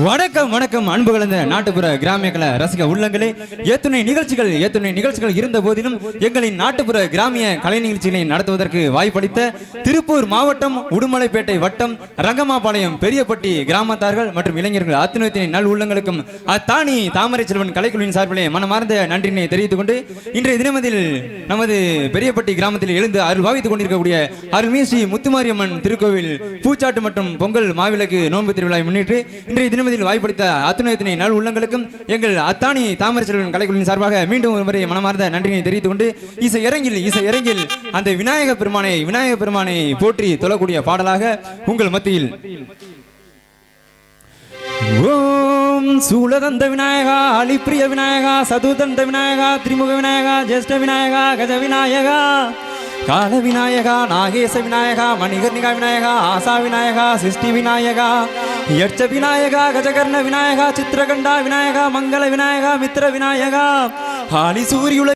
வணக்கம் வணக்கம். அன்பு கலந்த நாட்டுப்புற கிராமிய ரசிக உள்ளங்களே ஏத்துணை நிகழ்ச்சிகள் ஏத்துணை நிகழ்ச்சிகள் இருந்த போதிலும் எங்களின் நாட்டுப்புற கிராமிய கலை நிகழ்ச்சிகளை நடத்துவதற்கு வாய்ப்பளித்த திருப்பூர் மாவட்டம் உடுமலைப்பேட்டை வட்டம் ரங்கமாபாளையம் பெரியப்பட்டி கிராமத்தார்கள் மற்றும் இளைஞர்கள் அத்துணத்தினை நல் உள்ளங்களுக்கும் அத்தானி தாமரை செல்வன் கலைக்குழுவின் சார்பிலே மனமார்ந்த நன்றினை தெரிவித்துக் கொண்டு இன்றைய தினமதில் நமது பெரியப்பட்டி கிராமத்தில் எழுந்து அருள் பாவித்துக் கொண்டிருக்கக்கூடிய அருள்மிகு ஸ்ரீ முத்துமாரியம்மன் திருக்கோவில் பூச்சாட்டு மற்றும் பொங்கல் மாவிளக்கு நோன்பு திருவிழாவை முன்னிட்டு இன்றைய திருமதியில் வாய்ப்படுத்த அத்துணயத்தினை நல் உள்ளங்களுக்கும் எங்கள் அத்தானி தாமரை செல்வன் கலைக்குழுவின் சார்பாக மீண்டும் ஒரு முறை மனமார்ந்த நன்றியை தெரிவித்துக் கொண்டு இசை இறங்கில் இசை இறங்கில் அந்த விநாயக பெருமானை விநாயக பெருமானை போற்றி தொழக்கூடிய பாடலாக உங்கள் மத்தியில். ஓம் சூழதந்த விநாயகா அலிப்பிரிய விநாயகா சதுதந்த விநாயகா திரிமுக விநாயகா ஜேஷ்ட விநாயகா கஜ விநாயகா கால விநாயகா நாகேச விநாயகா மணிகர்ணிகா விநாயகா ஆசா விநாயகா சிருஷ்டி விநாயகா யட்ச விநாயகா கஜகர்ண விநாயகா சித்திரகண்டா விநாயகா மங்கள விநாயகா மித்திர விநாயகா ஆலி சூரியுல